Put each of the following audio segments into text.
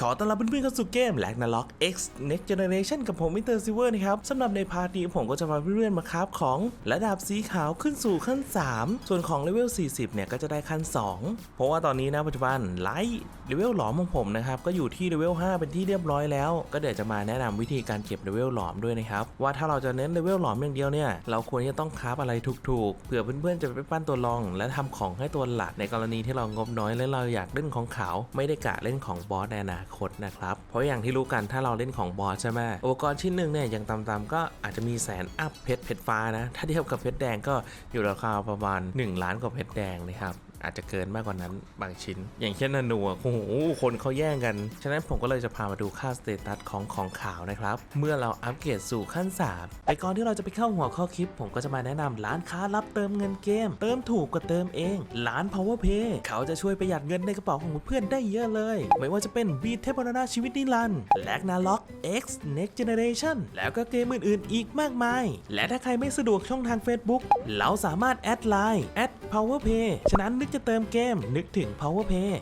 ขอต้อนรับเพื่อนๆเข้าสู่เกม l a g n a r o k X Next Generation กับผมมิสเตอร์ซิเวอร์นะครับสำหรับในพาร์ทนี้ผมก็จะพาเพื่อนๆมาคราฟของระดับสีขาวขึ้นสู่ขั้น 3 ส่วนของเลเวล 40 เนี่ยก็จะได้ขั้น 2 เพราะว่าตอนนี้นะปัจจุบันไลท์เลเวลหลอมของผมนะครับ ก็อยู่ที่เลเวล 5 เป็นที่เรียบร้อยแล้ว ก็เดี๋ยวจะมาแนะนำวิธีการเก็บเลเวลหลอมด้วยนะครับ ว่าถ้าเราจะเน้นเลเวลหลอมอย่างเดียวเนี่ยเราควรจะต้องคราฟอะไรถูกๆเผื่อเพื่อนๆจะไปปั้นตัวรอง และทำของให้ตัวหลักในกรณีที่เรางบน้อยและเราอยากเล่นของขาวไม่ได้กะเล่นของบอสในอนาคตนะครับ เพราะอย่างที่รู้กันถ้าเราเล่นของบอสใช่ไหมอุปกรณ์ชิ้นหนึ่งเนี่ยอย่างต่ำๆก็อาจจะมีแสนอัพเพชรเพชรฟ้านะ ถ้าเทียบกับเพชรแดงก็อยู่ราคาประมาณ 1 ล้านกว่าเพชรแดงนะครับ อาจจะเกินมากกว่านั้นบางชิ้น อย่างเช่นนานูโอ้โหคนเขาแย่งกัน ฉะนั้นผมก็เลยจะพามาดูค่าสเตตัสของของขาวนะครับ เมื่อเราอัปเกรดสู่ขั้น3แต่ก่อนที่เราจะไปเข้าหัวข้อคลิป ผมก็จะมาแนะนำร้านค้ารับเติมเงินเกม เติมถูกกว่าเติมเอง ร้าน Power Pay เขาจะช่วยประหยัดเงินในกระเป๋าของเพื่อนได้เยอะเลย ไม่ว่าจะเป็นบีเทพนาชีวิตนิรันด์แลกนาล็อก X Next Generation แล้วก็เกมอื่นๆ อีกมากมาย และถ้าใครไม่สะดวกช่องทาง Facebook เราสามารถแอดไลน์แอด Power Pay ฉะนั้นนึกจะเติมเกมนึกถึง Power Pay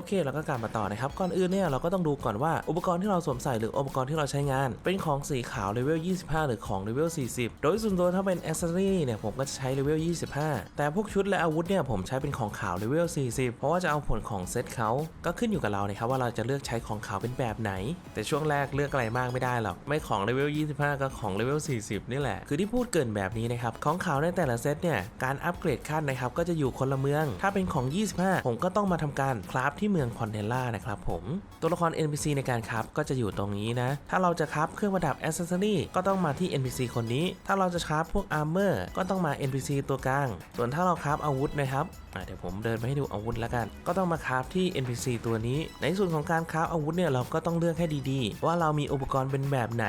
โอเคเราก็กลับมาต่อนะครับก่อนอื่นเนี่ยเราก็ต้องดูก่อนว่าอุปกรณ์ที่เราสวมใส่หรืออุปกรณ์ที่เราใช้งาน เป็นของสีขาวเลเวล 25 หรือของเลเวล 40 โดยส่วนตัวถ้าเป็น a อ c เซอรี่เนี่ยผมก็จะใช้เลเวล 25 แต่พวกชุดและอาวุธเนี่ยผมใช้เป็นของขาวเลเวล 40 เพราะว่าจะเอาผลของเซตเขาก็ขึ้นอยู่กับเรานะครับว่าเราจะเลือกใช้ของขาวเป็นแบบไหน แต่ช่วงแรกเลือกอะไรมากไม่ได้หรอกไม่ของเลเวล 25 ก็ของเลเวล 40 นี่แหละ คือที่พูดเกินแบบนี้นะครับของขาวในแต่ละเซตเนี่ยการอัปเกรดขั้นนะครับก็จะอยู่คนละเมือง ถ้าเป็นของ 25 ผมก็ต้องมาทำการคราฟที่เมืองพอนเทล่านะครับผมตัวละคร NPC ในการครับก็จะอยู่ตรงนี้นะ ถ้าเราจะครับเครื่องประดับแอสเซอรี่ก็ต้องมาที่ NPC คนนี้ ถ้าเราจะครับพวกอาร์เมอร์ก็ต้องมา NPC ตัวกลาง ส่วนถ้าเราครับอาวุธนะครับเดี๋ยวผมเดินไปให้ดูอาวุธแล้วกัน ก็ต้องมาคราฟที่ NPC ตัวนี้ ในส่วนของการคราฟอาวุธเนี่ยเราก็ต้องเลือกให้ดีๆ ว่าเรามีอุปกรณ์เป็นแบบไหน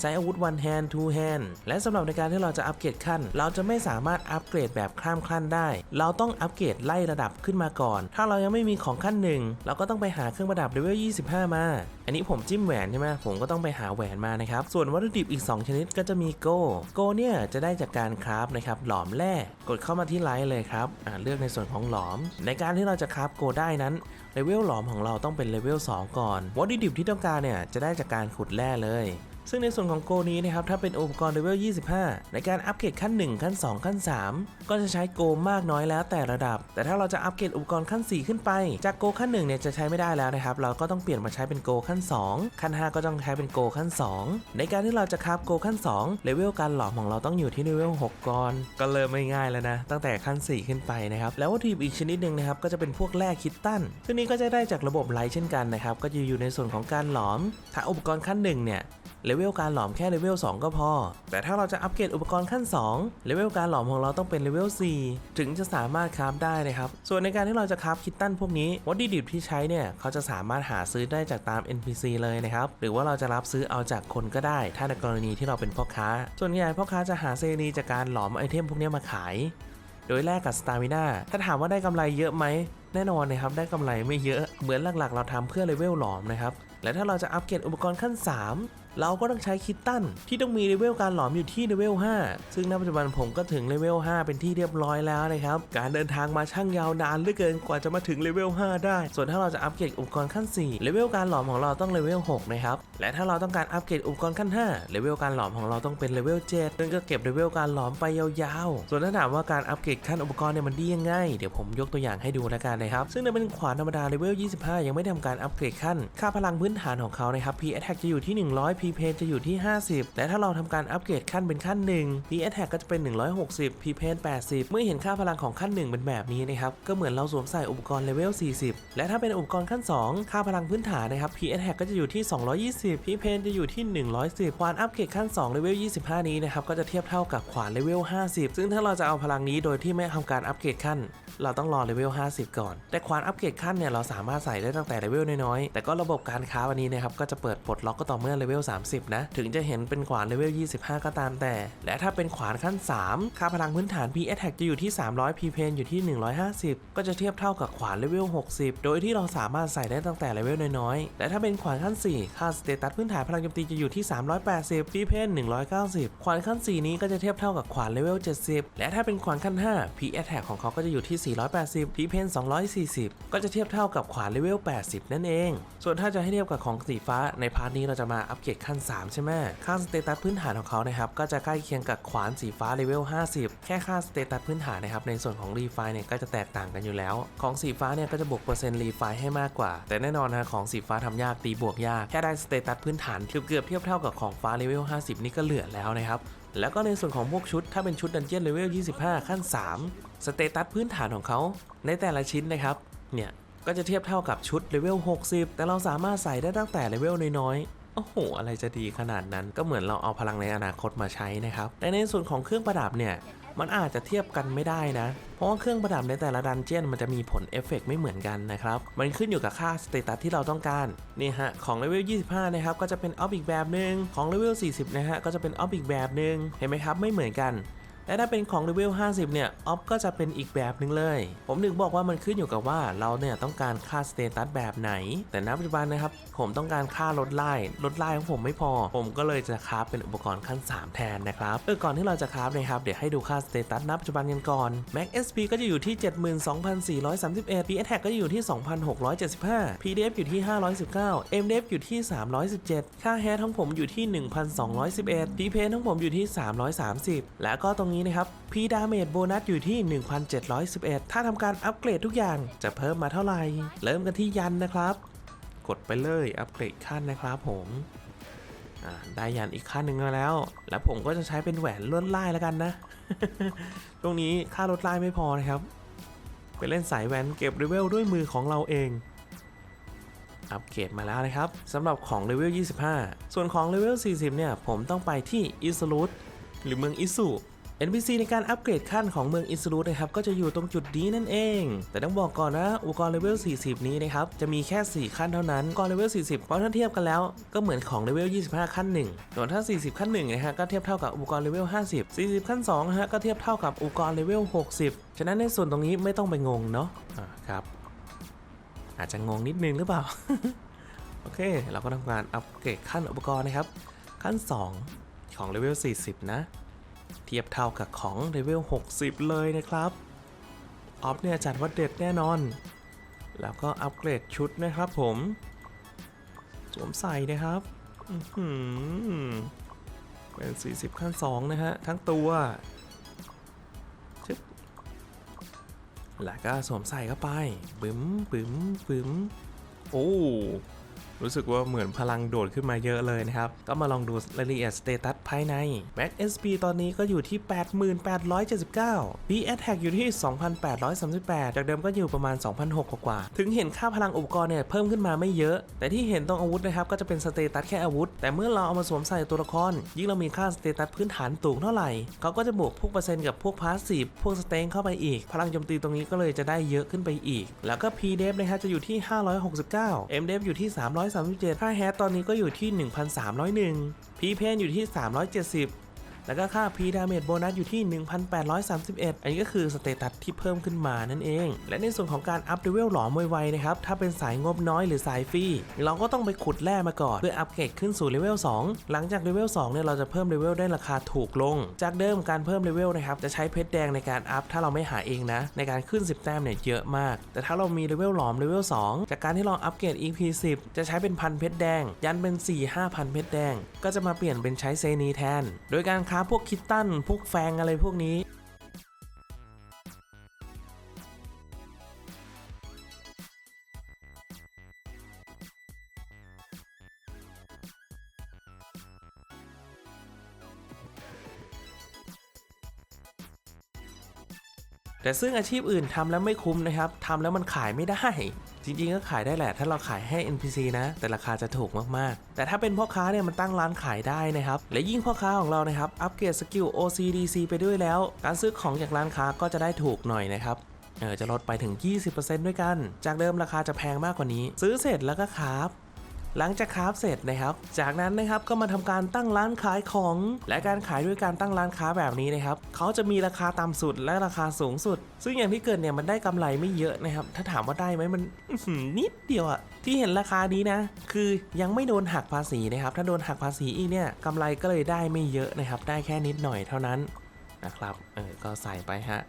ใช้อาวุธ one hand two hand และสำหรับในการที่เราจะอัปเกรดขั้น เราจะไม่สามารถอัปเกรดแบบข้ามขั้นได้ เราต้องอัปเกรดไล่ระดับขึ้นมาก่อน ถ้าเรายังไม่มีของขั้นหนึ่งเราก็ต้องไปหาเครื่องประดับเลเวล25 มา อันนี้ผมจิ้มแหวนใช่ไหมผมก็ต้องไปหาแหวนมานะครับ ส่วนวัตถุดิบอีก 2 ชนิดก็จะมีโกโกเนี่ยจะได้จากการคราฟนะครับหลอมแร่กดเข้ามาที่ไลท์เลยครับอ่าเลือกในส่วนของหลอม ในการที่เราจะคราฟโกได้นั้นเลเวลหลอมของเราต้องเป็นเลเวล2ก่อนวัตถุดิบที่ต้องการเนี่ยจะได้จากการขุดแร่เลย ซึ่งในส่วนของโกนี้นะครับถ้าเป็นอุปกรณ์เลเวล 25 ในการอัปเกรดขั้น 1 ขั้น 2 ขั้น 3 ก็จะใช้โกมากน้อยแล้วแต่ระดับ แต่ถ้าเราจะอัปเกรดอุปกรณ์ขั้น 4 ขึ้นไป จากโกขั้น1เนี่ยจะใช้ไม่ได้แล้วนะครับเราก็ต้องเปลี่ยนมาใช้เป็นโกขั้น 2 ขั้น 5 ก็ต้องใช้เป็นโกขั้น 2 ในการที่เราจะคราฟโกขั้น2เลเวลการหลอมของเราต้องอยู่ที่เลเวล6ก่อนก็เริ่มไม่ง่ายแล้วนะตั้งแต่ขั้น 4 ขึ้นไปนะครับแล้ววัตถุดิบอีกชนิดหนึ่งนะครับก็จะเป็นพวกแร่คิตตันซึ่งนี้ก็จะได้จากระบบไลท์เช่นกันนะครับก็จะอยู่ในส่วนของการหลอมถ้าอุปกรณ์ขั้นหนึ่งเนี่ยเลเลเวลการหลอมแค่เลเวล2 ก็พอ แต่ถ้าเราจะอัปเกรดอุปกรณ์ขั้น2เลเวลการหลอมของเราต้องเป็นเลเวล4ถึงจะสามารถคราฟได้นะครับ ส่วนในการที่เราจะคราฟคิตตันพวกนี้วัตถุดิบที่ใช้เนี่ยเขาจะสามารถหาซื้อได้จากตาม NPC เลยนะครับ หรือว่าเราจะรับซื้อเอาจากคนก็ได้ ถ้าในกรณีที่เราเป็นพ่อค้า ส่วนใหญ่พ่อค้าจะหาเซรีจากการหลอมไอเทมพวกนี้มาขาย โดยแลกกับสตามิน่าถ้าถามว่าได้กำไรเยอะไหมแน่นอนนะครับได้กำไรไม่เยอะเหมือนหลักๆ เราทำเพื่อเลเวลหลอมนะครับและถ้าเราจะอัปเกรดอุปกรณ์ขั้น 3 เราก็ต้องใช้คิตตันที่ต้องมีเลเวลการหลอมอยู่ที่เลเวล 5 ซึ่งณปัจจุบันผมก็ถึงเลเวล 5 เป็นที่เรียบร้อยแล้วนะครับ การเดินทางมาช่างยาวนานเหลือเกินกว่าจะมาถึงเลเวล 5 ได้ ส่วนถ้าเราจะอัปเกรดอุปกรณ์ขั้น 4 เลเวลการหลอมของเราต้องเลเวล 6 นะครับ และถ้าเราต้องการอัปเกรดอุปกรณ์ขั้น 5 เลเวลการหลอมของเราต้องเป็นเลเวล 7 ซึ่งก็เก็บเลเวลการหลอมไปยาวๆ ส่วนถ้าถามว่าการอัปเกรดขั้นอุปกรณ์เนี่ยมันดียังไง เดี๋ยวผมยกตัวอย่างให้ดูแล้วกันนะครับ ซึ่งในเป็นขวานธรรมดาเลเวล 25 ยังไม่ได้ทำการอัปเกรดขั้น ค่าพลังพื้นฐานของเขานะครับ P attack จะอยู่ที่ 100 P pain จะอยู่ที่ 50 และถ้าเราทำการอัปเกรดขั้นเป็นขั้น1 P attack ก็จะเป็น 160 P pain 80 เมื่อเห็นค่าพลังของขั้น 1 เป็นแบบนี้นะครับก็เหมือนเราสวมใส่อุปกรณ์เลเวล 40 และถ้าเป็นอุปกรณ์ขั้น 2 ค่าพลังพื้นฐานนะครับ P attack ก็จะอยู่ที่ 220 P pain จะอยู่ที่ 110ควานอัปเกรดขั้น2เลเวล 25 นี้นะครับก็จะเทียบเท่ากับขวานเลเวล 50 ซึ่งถ้าเราจะเอาพลังนี้โดยที่ไม่ทำการอัปเกรดขั้นเราต้องรอเลเวล 50 ก่อน แต่ควานอัปเกรดขั้นเนี่ยเราสามารถใส่ได้ตั้งแต่เลเวลน้อยๆ แต่ก็ระบบการค้าวันนี้นะครับก็จะเปิดปลดล็อกก็ต่อเมื่อเลเวล30 นะ ถึงจะเห็นเป็นขวานเลเวล 25 ก็ตามแต่ และถ้าเป็นขวานขั้น 3 ค่าพลังพื้นฐาน P attack จะอยู่ที่ 300 P pain อยู่ที่ 150 ก็จะเทียบเท่ากับขวานเลเวล 60 โดยที่เราสามารถใส่ได้ตั้งแต่เลเวลน้อยๆ และถ้าเป็นขวานขั้น 4 ค่าสเตตัสพื้นฐานพลังโจมตีจะอยู่ที่ 380 P pain 190 ขวานขั้น 4 นี้ก็จะเทียบเท่ากับขวานเลเวล 70 และถ้าเป็นขวานขั้น 5 P attack ของเขาก็จะอยู่ที่ 480 P pain 240 ก็จะเทียบเท่ากับขวานเลเวล 80 นั่นเอง ส่วนถ้าจะให้เทียบกับของสีฟ้าในพาร์ทนี้เราจะมาอัปเกรดขั้น 3 ใช่ไหมค่าสเตตัสพื้นฐานของเขานะครับก็จะใกล้เคียงกับขวานสีฟ้าเลเวล 50 แค่ค่าสเตตัสพื้นฐานนะครับในส่วนของรีไฟเนี่ยก็จะแตกต่างกันอยู่แล้ว ของสีฟ้าเนี่ยก็จะบวกเปอร์เซ็นต์รีไฟให้มากกว่า แต่แน่นอนนะของสีฟ้าทำยากตีบวกยากแค่ได้สเตตัสพื้นฐานเกือบเทียบเท่ากับของฟ้าเลเวล 50 นี่ก็เหลือแล้วนะครับแล้วก็ในส่วนของพวกชุดถ้าเป็นชุดดันเจียนเลเวล 25 ขั้น 3 สเตตัสพื้นฐานของเขา ในแต่ละชิ้นนะครับ เนี่ย ก็จะเทียบเท่ากับชุดเลเวล 60 แต่เราสามารถใส่ได้ตั้งแต่เลเวลน้อย โอ้โห อะไรจะดีขนาดนั้นก็เหมือนเราเอาพลังในอนาคตมาใช้นะครับ แต่ในส่วนของเครื่องประดับเนี่ยมันอาจจะเทียบกันไม่ได้นะ เพราะว่าเครื่องประดับในแต่ละดันเจียนมันจะมีผลเอฟเฟกต์ไม่เหมือนกันนะครับ มันขึ้นอยู่กับค่าสเตตัสที่เราต้องการ นี่ฮะ ของเลเวล 25 นะครับ ก็จะเป็นออฟอีกแบบหนึ่งของเลเวล 40 นะฮะ ก็จะเป็นออฟอีกแบบหนึ่งเห็นไหมครับ ไม่เหมือนกัน และถ้าเป็นของเลเวล50 เนี่ย ออฟก็จะเป็นอีกแบบหนึ่งเลย ผมถึงบอกว่ามันขึ้นอยู่กับว่าเราเนี่ยต้องการค่าสเตตัสแบบไหน แต่ณปัจจุบันนะครับ ผมต้องการค่าลดไล่ลดไล่ของผมไม่พอ ผมก็เลยจะคราฟเป็นอุปกรณ์ขั้น 3 แทนนะครับเออก่อนที่เราจะคราฟนะครับ เดี๋ยวให้ดูค่าสเตตัสณปัจจุบันกันก่อน Max SP ก็จะอยู่ที่ 72,431 P Attack ก็จะอยู่ที่ 2,675 PDF อยู่ที่ 519 MDF อยู่ที่ 317 ค่า Head ของผมอยู่ที่ 1,211 VPN ของผมอยู่ที่ 330 และก็ตรงนี้นะครับ P Damage โบนัสอยู่ที่ 1,711 ถ้าทำการอัปเกรดทุกอย่างจะเพิ่มมาเท่าไหร่ เริ่มกันที่ยันนะครับ กดไปเลยอัปเกรดขั้นนะครับผมได้ยันอีกขั้นหนึ่งมาแล้ว แล้วผมก็จะใช้เป็นแหวนลวดลายแล้วกันนะตรงนี้ค่าลดลายไม่พอนะครับ ไปเล่นสายแหวนเก็บเลเวลด้วยมือของเราเอง อัปเกรดมาแล้วนะครับสำหรับของเลเวล 25 ส่วนของเลเวล 40 เนี่ย ผมต้องไปที่อิสรูทหรือเมืองอิสุ NPC ในการอัปเกรดขั้นของเมืองอินสรูทนะครับก็จะอยู่ตรงจุดนี้นั่นเอง แต่ต้องบอกก่อนนะอุปกรณ์เลเวล 40 นี้นะครับจะมีแค่ 4 ขั้นเท่านั้นอุปกรณ์เลเวล 40 เพราะถ้าเทียบกันแล้วก็เหมือนของเลเวล 25 ขั้น 1 ส่วนถ้า 40 ขั้น1นะฮะก็เทียบเท่ากับอุปกรณ์เลเวล 50 40 ขั้น2นะฮะก็เทียบเท่ากับอุปกรณ์เลเวล 60 ฉะนั้นในส่วนตรงนี้ไม่ต้องไปงงเนาะอ่าครับ อาจจะงงนิดนึงหรือเปล่า โอเค เราก็ทำการอัปเกรดขั้นอุปกรณ์นะครับ ขั้น 2 ของเลเวล 40 นะ เทียบเท่ากับของเลเวล 60 เลยนะครับ ออฟเนี่ยจัดว่าเด็ดแน่นอน แล้วก็อัปเกรดชุดนะครับผมสวมใส่นะครับเป็น 40 ขั้น 2 นะฮะ ทั้งตัวชึบแล้วก็สวมใส่เข้าไป บึ้มบึ้มบึ้มโอ้รู้สึกว่าเหมือนพลังโดดขึ้นมาเยอะเลยนะครับ ก็มาลองดูรายละเอียดสเตตัสายใน Max SP ตอนนี้ก็อยู่ที่ 8879 P Attack อยู่ที่ 2838 จากเดิมก็อยู่ประมาณ 2,600 กว่าๆถึงเห็นค่าพลังอุปกรณ์เนี่ยเพิ่มขึ้นมาไม่เยอะ แต่ที่เห็นตรงอาวุธนะครับก็จะเป็นสเตตัสแค่อาวุธ แต่เมื่อเราเอามาสวมใส่ตัวละคร ยิ่งเรามีค่าสเตตัสพื้นฐานสูงเท่าไหร่ เขาก็จะบวกพวกเปอร์เซ็นต์กับพวกพาสซีฟพวกสเต็งเข้าไปอีก พลังโจมตีตรงนี้ก็เลยจะได้เยอะขึ้นไปอีก แล้วก็ P d e v นะครับจะอยู่ที่ 569 M d e v อยู่ที่ 337ค่า Head ตอนนี้ก็อยู่ที่ 1,301 P Pain อยู่ที่170 แล้วก็ค่า P Damage โบนัสอยู่ที่ 1,831 อันนี้ก็คือสเตตัสที่เพิ่มขึ้นมานั่นเอง และในส่วนของการอัพเลเวลหลอมไวๆนะครับ ถ้าเป็นสายงบน้อยหรือสายฟรีเราก็ต้องไปขุดแร่มาก่อน เพื่ออัปเกรดขึ้นสู่เลเวล2หลังจากเลเวล2เนี่ยเราจะเพิ่มเลเวลได้ราคาถูกลง จากเดิมการเพิ่มเลเวลนะครับจะใช้เพชรแดงในการอัพถ้าเราไม่หาเองนะ ในการขึ้น 10 แต้มเนี่ยเยอะมาก แต่ถ้าเรามีเลเวลหลอมเลเวล2จากการที่เราอัปเกรด EP 10จะใช้เป็นพันเพชรแดง ยันเป็น4 5พันเพชรแดง ก็จะมาเปลี่ยนเป็นใช้เซนีแทน โดยการค้าพวกคิตตันพวกแฟงอะไรพวกนี้แต่ซึ่งอาชีพอื่นทำแล้วไม่คุ้มนะครับทำแล้วมันขายไม่ได้ จริงๆก็ขายได้แหละ ถ้าเราขายให้ NPC นะ แต่ราคาจะถูกมากๆ แต่ถ้าเป็นพ่อค้าเนี่ยมันตั้งร้านขายได้นะครับ และยิ่งพ่อค้าของเรานะครับ อัปเกรดสกิล OCDC ไปด้วยแล้ว การซื้อของจากร้านค้าก็จะได้ถูกหน่อยนะครับเออจะลดไปถึง 20%ด้วยกัน จากเดิมราคาจะแพงมากกว่านี้ ซื้อเสร็จแล้วก็ครับ หลังจากคราฟเสร็จนะครับ จากนั้นนะครับก็มาทำการตั้งร้านขายของ และการขายด้วยการตั้งร้านค้าแบบนี้นะครับเขาจะมีราคาต่ำสุดและราคาสูงสุด ซึ่งอย่างที่เกิดเนี่ยมันได้กำไรไม่เยอะนะครับ ถ้าถามว่าได้ไหมมันนิดเดียวอะที่เห็นราคานี้นะ คือยังไม่โดนหักภาษีนะครับ ถ้าโดนหักภาษีอีกเนี่ยกำไรก็เลยได้ไม่เยอะนะครับ ได้แค่นิดหน่อยเท่านั้นนะครับเออก็ใส่ไปฮะ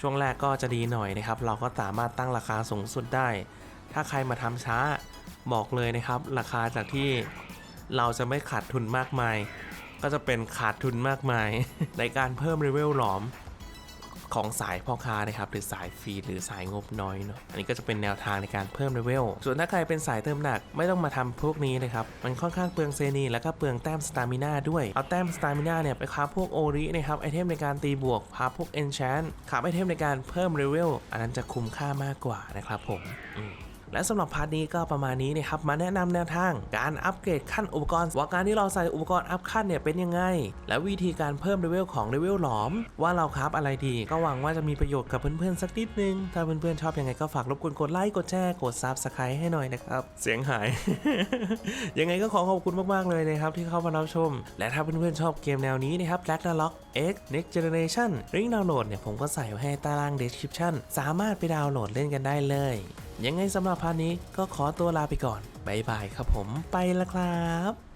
ช่วงแรกก็จะดีหน่อยนะครับ เราก็สามารถตั้งราคาสูงสุดได้ ถ้าใครมาทำช้า บอกเลยนะครับ ราคาจากที่เราจะไม่ขาดทุนมากมาย ก็จะเป็นขาดทุนมากมาย ในการเพิ่มเลเวลหลอมของสายพ่อค้านะครับหรือสายฟรีหรือสายงบน้อยเนาะอันนี้ก็จะเป็นแนวทางในการเพิ่มเลเวลส่วนถ้าใครเป็นสายเติมหนักไม่ต้องมาทำพวกนี้นะครับมันค่อนข้างเปลืองเซนีแล้วก็เปลืองแต้มสตามิน่าด้วยเอาแต้มสตามิน่าเนี่ยไปค้าพวกโอรินะครับไอเทมในการตีบวกค้าพวกเอนชานค้าไอเทมในการเพิ่มเลเวลอันนั้นจะคุ้มค่ามากกว่านะครับผมอืม และสำหรับพาร์ทนี้ก็ประมาณนี้นะครับมาแนะนำแนวทางการอัปเกรดขั้นอุปกรณ์ว่าการที่เราใส่อุปกรณ์อัพขั้นเนี่ยเป็นยังไง และวิธีการเพิ่มเลเวลของเลเวลหลอม ว่าเราครับอะไรดีก็หวังว่าจะมีประโยชน์กับเพื่อนๆสักนิดนึง ถ้าเพื่อนๆชอบยังไงก็ฝากรบกวนกดไลค์กดแชร์กดซับสไครต์ให้หน่อยนะครับ เสียงหาย ยังไงก็ขอขอบคุณมากๆเลยนะครับที่เข้ามารับชม และถ้าเพื่อนๆชอบเกมแนวนี้นะครับ Ragnarok X Next Generation ลิงก์ดาวน์โหลดเนี่ยผมก็ใส่ไว้ให้ใต้ล่าง description สามารถไปดาวน์โหลดเล่นกันได้เลย ยังไงสำหรับพาร์ทนี้ก็ขอตัวลาไปก่อนบายบายครับผมไปละครับ